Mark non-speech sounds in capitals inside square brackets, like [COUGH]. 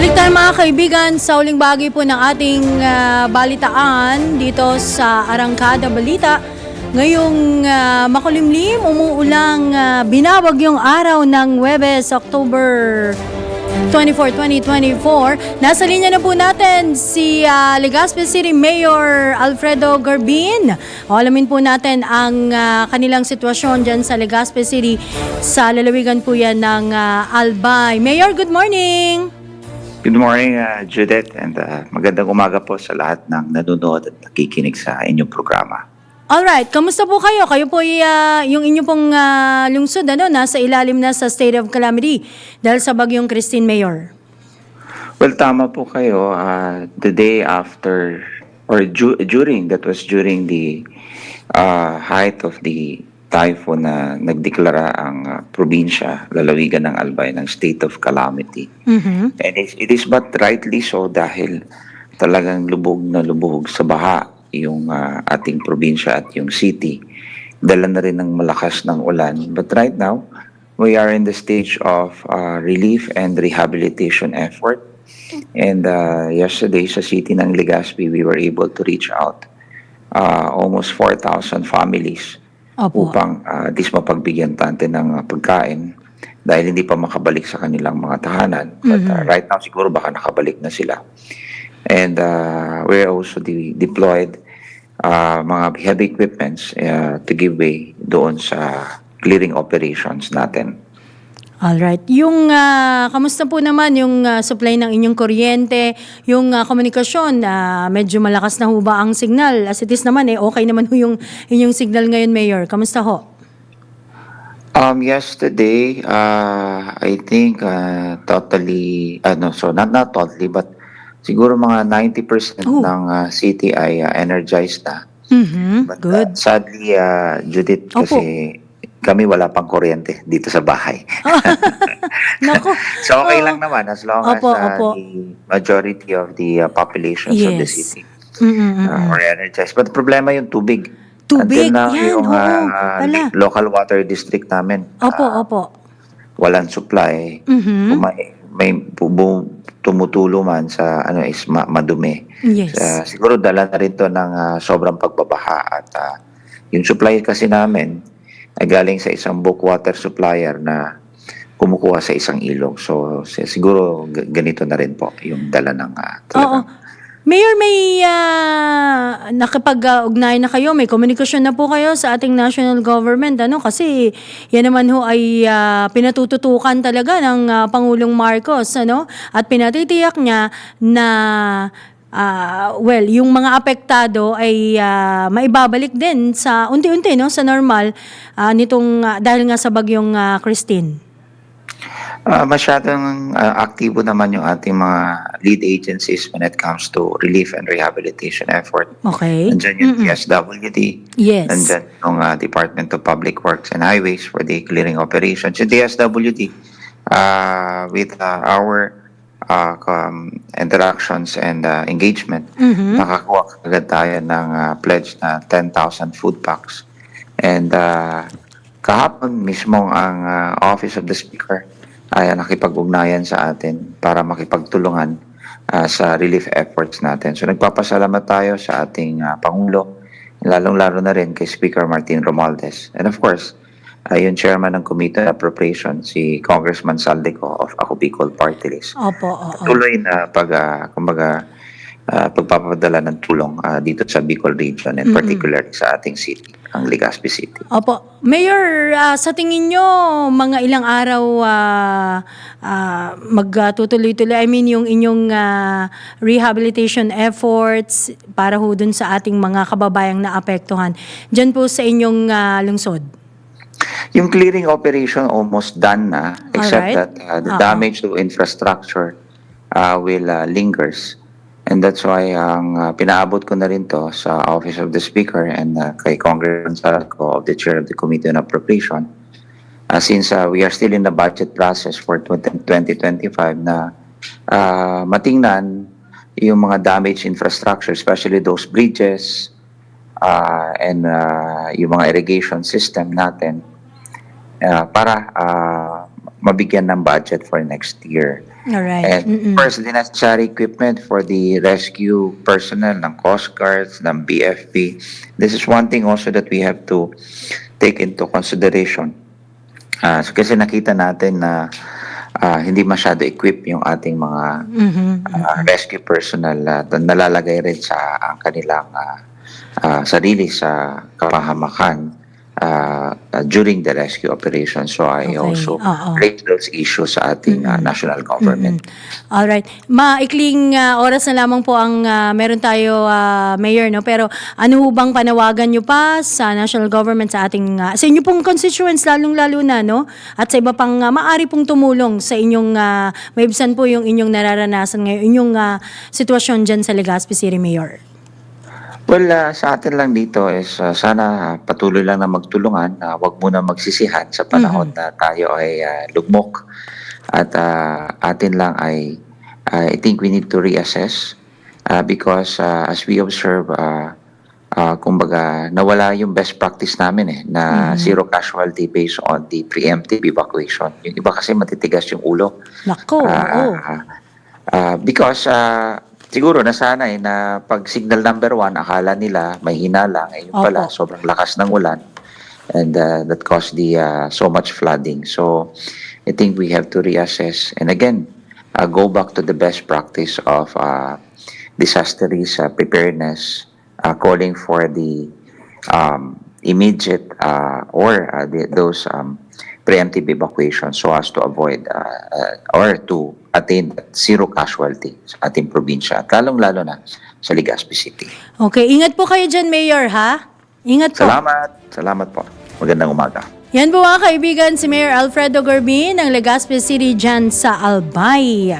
Balik tayo mga kaibigan sa uling bagay po ng ating ah, balitaan dito sa Arangkada Balita. Ngayong ah, makulimlim, umuulang uh, binabagyong araw ng Webes, October 24, 2024. Nasa linya na po natin si ah, Legazpi City Mayor Alfredo Garbin. O, alamin po natin ang ah, kanilang sitwasyon dyan sa Legazpi City sa lalawigan po yan ng ah, Albay. Mayor, good morning! Good morning, uh, Judith, and uh, magandang umaga po sa lahat ng nanonood at nakikinig sa inyong programa. Alright, kamusta po kayo? Kayo po ah, yung inyo pong ah, lungsod, ano, nasa ilalim na sa state of calamity dahil sa bagyong Christine Mayor. Well, tama po kayo. Uh, the day after, or du- during, that was during the uh, height of the typhoon na nagdeklara ang uh, probinsya, lalawigan ng Albay, ng state of calamity. Mhm. And it, it is but rightly so dahil talagang lubog na lubog sa baha yung ah, ating probinsya at yung city. Dala na rin ng malakas ng ulan. But right now, we are in the stage of ah, relief and rehabilitation effort. And ah, yesterday sa city ng Legazpi, we were able to reach out ah, almost 4,000 families Opo. upang uh, at least mapagbigyan natin ng uh, pagkain dahil hindi pa makabalik sa kanilang mga tahanan. But uh, right now siguro baka nakabalik na sila. And uh, we're also de- deployed uh, mga heavy equipments uh, to give way doon sa clearing operations natin. Alright. Yung, ah, kamusta po naman yung ah, supply ng inyong kuryente, yung ah, komunikasyon, ah, medyo malakas na ho ba ang signal? As it is naman, eh, okay naman ho yung inyong signal ngayon, Mayor. Kamusta ho? Um, yesterday, uh, I think uh, totally, ano, so not not totally, but siguro mga 90% Oh. ng uh, city ay uh, energized na. Mhm. But, Good. uh, sadly, uh, Judith, Opo. kasi kami wala pang kuryente dito sa bahay. [LAUGHS] Nako. [LAUGHS] so okay Oo. lang naman as long Opo, as uh, opo. the majority of the uh, populations of the Yes. city Mm-mm. uh, are energized. But problema yung tubig. Tubig, Until now, yan, yung oo, uh, pala. local water district namin, Opo, uh, opo. walang supply. Mhm. Kung may, may tumutulo man sa ano is ma- madumi. Yes. Uh, siguro dala na rin to ng ah, sobrang pagbabaha at ah, yung supply kasi namin ay galing sa isang bulk water supplier na kumukuha sa isang ilog. So si- siguro ganito na rin po yung dala ng ah, Oo. Mayor, may uh, nakipag-ugnayan na kayo, may komunikasyon na po kayo sa ating national government, ano? Kasi yan naman ho ay ah, pinatututukan talaga ng ah, Pangulong Marcos, ano? At pinatitiyak niya na ah, well, yung mga apektado ay ah, maibabalik din sa unti-unti, no? Sa normal ah, nitong ah, dahil nga sa bagyong ah, Christine. Ah, masyadong ah, aktibo naman yung ating mga lead agencies when it comes to relief and rehabilitation effort. Okay? Nandyan yung PSWD, Yes. Nandyan yung uh, Department of Public Works and Highways for the clearing operations. Yung DSWD, uh, with uh, our uh, um, interactions and uh, engagement, Mhm. nakakuha agad tayo ng uh, pledge na 10,000 food packs. And uh, kahapon mismo ang uh, Office of the Speaker ay nakipag-ugnayan sa atin para makipagtulungan uh, sa relief efforts natin. So nagpapasalamat tayo sa ating uh, Pangulo, lalong-lalo na rin kay Speaker Martin Romualdez. And of course, uh, yung chairman ng Committee on Appropriations, si Congressman Saldico of Ako Bicol Party List. Opo, oo. Tuloy na pag, uh, kumbaga, uh, pagpapadala ng tulong uh, dito sa Bicol region and particularly sa ating city, ang Legazpi City. Opo. Mayor, ah, sa tingin nyo, mga ilang araw ah, ah, magtutuloy-tuloy, I mean, yung inyong ah, rehabilitation efforts para ho dun sa ating mga kababayang naapektuhan, dyan po sa inyong ah, lungsod? Yung clearing operation almost done na, except Alright. that uh, the Oo. damage to infrastructure uh, will uh, lingers. And that's why ang uh, pinaabot ko na rin to sa Office of the Speaker and uh, kay Congressman Salco of the Chair of the Committee on Appropriation. Uh, since uh, we are still in the budget process for 20- 2025 na uh, matingnan yung mga damaged infrastructure, especially those bridges uh, and uh, yung mga irrigation system natin uh, para uh, mabigyan ng budget for next year. Alright. And Mm-mm. first, the necessary equipment for the rescue personnel ng Coast Guards, ng BFP. This is one thing also that we have to take into consideration. Ah, so kasi nakita natin na ah, hindi masyado equip yung ating mga Mhm. ah, rescue personnel at nalalagay rin sa ang kanilang ah, ah, sarili sa kapahamakan ah, ah, during the rescue operation. So I Okay, also oo. raise those issues sa ating ah, national government. Alright. Maikling ah, oras na lamang po ang ah, meron tayo, ah, Mayor, no? Pero ano ho bang panawagan nyo pa sa national government sa ating, ah, sa inyo pong constituents, lalong-lalo na, no? At sa iba pang ah, maari pong tumulong sa inyong, uh, maibsan po yung inyong nararanasan ngayon, inyong ah, sitwasyon dyan sa Legazpi City, Mayor. Well, ah, sa atin lang dito is ah, sana patuloy lang na magtulungan. na wag muna magsisihan sa panahon na tayo ay ah, lugmok. At ah, atin lang ay, I think we need to reassess ah, because ah, as we observe, ah, ah, kumbaga, nawala yung best practice namin eh, na zero casualty based on the preemptive evacuation. Yung iba kasi matitigas yung ulo. Nako, Ah, oo. ah, ah, because ah, siguro nasanay na pag signal number one, akala nila may hina lang. Eh, yung pala, Opo. sobrang lakas ng ulan. And ah, that caused the ah, so much flooding. So, I think we have to reassess. And again, ah, go back to the best practice of ah, disaster risk ah, preparedness, ah, calling for the um, immediate ah, or ah, the, those um, preemptive evacuation so as to avoid uh, uh, or to attain zero casualty sa ating probinsya at lalong-lalo na sa Legazpi City. Okay, ingat po kayo dyan, Mayor, ha? Ingat po. Salamat. Salamat po. Magandang umaga. Yan po mga kaibigan, si Mayor Alfredo Gorbin ng Legazpi City dyan sa Albay.